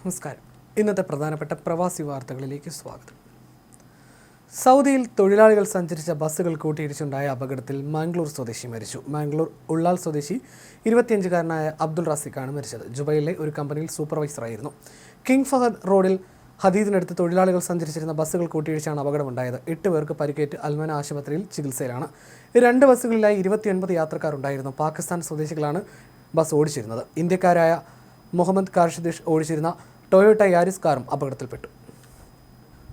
നമസ്കാരം. ഇന്നത്തെ പ്രധാനപ്പെട്ട പ്രവാസി വാർത്തകളിലേക്ക് സ്വാഗതം. സൗദിയിൽ തൊഴിലാളികൾ സഞ്ചരിച്ച ബസ്സുകൾ കൂട്ടിയിടിച്ചുണ്ടായ അപകടത്തിൽ മാംഗ്ലൂർ സ്വദേശി മരിച്ചു. മാംഗ്ലൂർ ഉള്ളാൽ സ്വദേശി ഇരുപത്തിയഞ്ചുകാരനായ അബ്ദുൾ റാസിഖാണ് മരിച്ചത്. ജുബൈലിലെ ഒരു കമ്പനിയിൽ സൂപ്പർവൈസറായിരുന്നു കിങ് ഫഹദ് റോഡിൽ ഹദീദിനടുത്ത് തൊഴിലാളികൾ സഞ്ചരിച്ചിരുന്ന ബസ്സുകൾ കൂട്ടിയിടിച്ചാണ് അപകടമുണ്ടായത്. എട്ട് പേർക്ക് പരിക്കേറ്റ് അൽമന ആശുപത്രിയിൽ ചികിത്സയിലാണ്. രണ്ട് ബസ്സുകളിലായി ഇരുപത്തിയൊൻപത് യാത്രക്കാരുണ്ടായിരുന്നു. പാകിസ്ഥാൻ സ്വദേശികളാണ് ബസ് ഓടിച്ചിരുന്നത്. ഇന്ത്യക്കാരായ മുഹമ്മദ് കാർഷിദിഷ് ഓടിച്ചിരുന്ന ടൊയോട്ട യാരിസ് കാറും അപകടത്തിൽപ്പെട്ടു.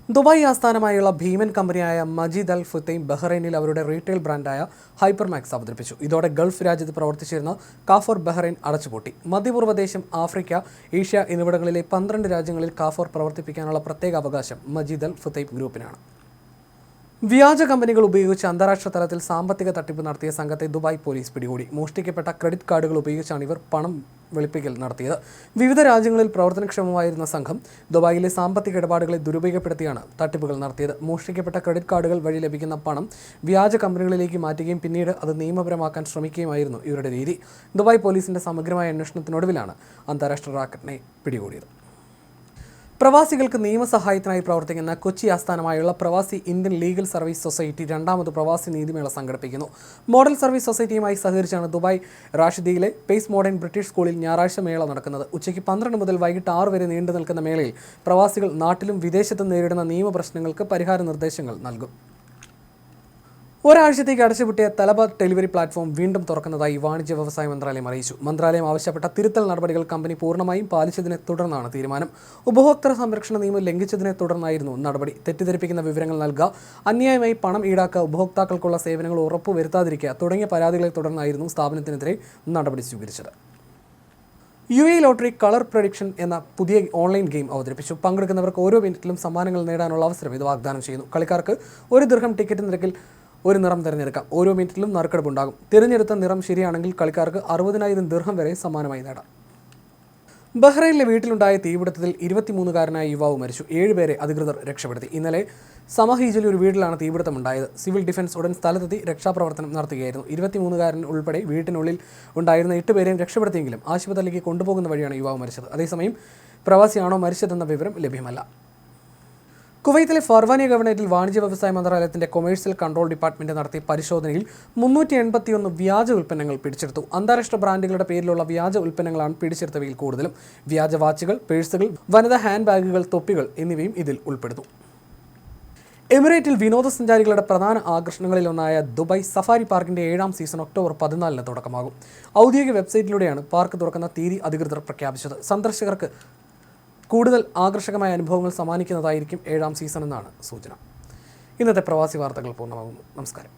ദുബായ് ആസ്ഥാനമായുള്ള ഭീമൻ കമ്പനിയായ മജീദ് അൽ ഫുത്തൈം ബഹ്റൈനിൽ അവരുടെ റീറ്റെയിൽ ബ്രാൻഡായ ഹൈപ്പർമാക്സ് അവതരിപ്പിച്ചു. ഇതോടെ ഗൾഫ് രാജ്യത്ത് പ്രവർത്തിച്ചിരുന്ന കാഫോർ ബഹ്റൈൻ അടച്ചുപൂട്ടി. മധ്യപൂർവ ദേശം ആഫ്രിക്ക ഏഷ്യ എന്നിവിടങ്ങളിലെ പന്ത്രണ്ട് രാജ്യങ്ങളിൽ കാഫോർ പ്രവർത്തിപ്പിക്കാനുള്ള പ്രത്യേക അവകാശം മജീദ് അൽ ഫുത്തൈം ഗ്രൂപ്പിനാണ്. വ്യാജ കമ്പനികൾ ഉപയോഗിച്ച് അന്താരാഷ്ട്ര തലത്തിൽ സാമ്പത്തിക തട്ടിപ്പ് നടത്തിയ സംഘത്തെ ദുബായ് പോലീസ് പിടികൂടി. മോഷ്ടിക്കപ്പെട്ട ക്രെഡിറ്റ് കാർഡുകൾ ഉപയോഗിച്ചാണ് ഇവർ പണം വെളുപ്പിക്കൽ നടത്തിയത്. വിവിധ രാജ്യങ്ങളിൽ പ്രവർത്തനക്ഷമമായിരുന്ന സംഘം ദുബായിലെ സാമ്പത്തിക ഇടപാടുകളെ ദുരുപയോഗപ്പെടുത്തിയാണ് തട്ടിപ്പുകൾ നടത്തിയത്. മോഷ്ടിക്കപ്പെട്ട ക്രെഡിറ്റ് കാർഡുകൾ വഴി ലഭിക്കുന്ന പണം വ്യാജ കമ്പനികളിലേക്ക് മാറ്റുകയും പിന്നീട് അത് നിയമപരമാക്കാൻ ശ്രമിക്കുകയുമായിരുന്നു ഇവരുടെ രീതി. ദുബായ് പോലീസിന്റെ സമഗ്രമായ അന്വേഷണത്തിനൊടുവിലാണ് അന്താരാഷ്ട്ര റാക്കറ്റിനെ പിടികൂടിയത്. പ്രവാസികൾക്ക് നിയമസഹായത്തിനായി പ്രവർത്തിക്കുന്ന കൊച്ചി ആസ്ഥാനമായുള്ള പ്രവാസി ഇന്ത്യൻ ലീഗൽ സർവീസ് സൊസൈറ്റി രണ്ടാമത് പ്രവാസി നീതിമേള സംഘടിപ്പിക്കുന്നു. മോഡൽ സർവീസ് സൊസൈറ്റിയുമായി സഹകരിച്ചാണ് ദുബായ് റാഷിദിയിലെ പേസ് മോഡേൺ ബ്രിട്ടീഷ് സ്കൂളിൽ ഞായറാഴ്ച മേള നടക്കുന്നത്. ഉച്ചയ്ക്ക് പന്ത്രണ്ട് മുതൽ വൈകിട്ട് ആറ് വരെ നീണ്ടു നിൽക്കുന്ന മേളയിൽ പ്രവാസികൾ നാട്ടിലും വിദേശത്തും നേരിടുന്ന നിയമപ്രശ്നങ്ങൾക്ക് പരിഹാര നിർദ്ദേശങ്ങൾ നൽകും. ഒരാഴ്ചത്തേക്ക് അടച്ചുപൂട്ടിയ തലബ ഡെലിവറി പ്ലാറ്റ്ഫോം വീണ്ടും തുറക്കുന്നതായി വാണിജ്യ വ്യവസായ മന്ത്രാലയം അറിയിച്ചു. മന്ത്രാലയം ആവശ്യപ്പെട്ട തിരുത്തൽ നടപടികൾ കമ്പനി പൂർണമായും പാലിച്ചതിനെ തുടർന്നാണ് തീരുമാനം. ഉപഭോക്തൃ സംരക്ഷണ നിയമം ലംഘിച്ചതിനെ തുടർന്നായിരുന്നു നടപടി. തെറ്റിദ്ധരിപ്പിക്കുന്ന വിവരങ്ങൾ നൽകുക അന്യായമായി പണം ഈടാക്കുക ഉപഭോക്താക്കൾക്കുള്ള സേവനങ്ങൾ ഉറപ്പുവരുത്താതിരിക്കുക തുടങ്ങിയ പരാതികളെ തുടർന്നായിരുന്നു സ്ഥാപനത്തിനെതിരെ നടപടി സ്വീകരിച്ചത്. U A lottery colour prediction എന്ന പുതിയ ഓൺലൈൻ ഗെയിം അവതരിപ്പിച്ചു. പങ്കെടുക്കുന്നവർക്ക് ഓരോ മിനിറ്റിലും സമ്മാനങ്ങൾ നേടാനുള്ള അവസരം ഇത് വാഗ്ദാനം ചെയ്യുന്നു. കളിക്കാർക്ക് ഒരു ദീർഘം ടിക്കറ്റ് നിരക്കിൽ ഒരു നിറം തിരഞ്ഞെടുക്കാം. ഓരോ മിനിറ്റിലും നറുക്കെടുപ്പ് ഉണ്ടാകും തിരഞ്ഞെടുത്ത നിറം ശരിയാണെങ്കിൽ കളിക്കാർക്ക് അറുപതിനായിരം ദീർഘം വരെ സമ്മാനമായി നേടാം. ബഹ്റൈനിലെ വീട്ടിലുണ്ടായ തീപിടുത്തത്തിൽ ഇരുപത്തിമൂന്നുകാരനായ യുവാവ് മരിച്ചു. ഏഴുപേരെ അധികൃതർ രക്ഷപ്പെടുത്തി. ഇന്നലെ സമഹീജിലെ ഒരു വീട്ടിലാണ് തീപിടുത്തമുണ്ടായത്. സിവിൽ ഡിഫൻസ് ഉടൻ സ്ഥലത്തെത്തി രക്ഷാപ്രവർത്തനം നടത്തുകയായിരുന്നു. ഇരുപത്തിമൂന്നുകാരൻ ഉൾപ്പെടെ വീട്ടിനുള്ളിൽ ഉണ്ടായിരുന്ന എട്ടുപേരെയും രക്ഷപ്പെടുത്തിയെങ്കിലും ആശുപത്രിയിലേക്ക് കൊണ്ടുപോകുന്ന വഴിയാണ് യുവാവ് മരിച്ചത്. അതേസമയം പ്രവാസിയാണോ മരിച്ചതെന്ന വിവരം ലഭ്യമല്ല. കുവൈത്തിലെ ഫർവാനി ഗവൺമെന്റിൽ വാണിജ്യ വ്യവസായ മന്ത്രാലയത്തിന്റെ കൊമേഴ്സ്യൽ കൺട്രോൾ ഡിപ്പാർട്ട്മെന്റ് നടത്തിയ പരിശോധനയിൽ മുന്നൂറ്റി എൺപത്തിയൊന്ന് വ്യാജ ഉൽപ്പന്നങ്ങൾ പിടിച്ചെടുത്തു. അന്താരാഷ്ട്ര ബ്രാൻഡുകളുടെ പേരിലുള്ള വ്യാജ ഉൽപ്പന്നങ്ങളാണ് പിടിച്ചെടുത്തവയിൽ കൂടുതലും. വ്യാജ വാച്ചുകൾ പേഴ്സുകൾ വനിതാ ഹാൻഡ് ബാഗുകൾ തൊപ്പികൾ എന്നിവയും ഇതിൽ ഉൾപ്പെടുന്നു. എമിറേറ്റിൽ വിനോദസഞ്ചാരികളുടെ പ്രധാന ആകർഷണങ്ങളിലൊന്നായ ദുബായ് സഫാരി പാർക്കിന്റെ ഏഴാം സീസൺ ഒക്ടോബർ പതിനാലിന് തുടക്കമാകും. ഔദ്യോഗിക വെബ്സൈറ്റിലൂടെയാണ് പാർക്ക് തുറക്കുന്ന തീയതി അധികൃതർ പ്രഖ്യാപിച്ചത്. സന്ദർശകർക്ക് കൂടുതൽ ആകർഷകമായ അനുഭവങ്ങൾ സമ്മാനിക്കുന്നതായിരിക്കും ഏഴാം സീസൺ എന്നാണ് സൂചന. ഇന്നത്തെ പ്രവാസി വാർത്തകൾ പൂർണമാകുന്നു. നമസ്കാരം.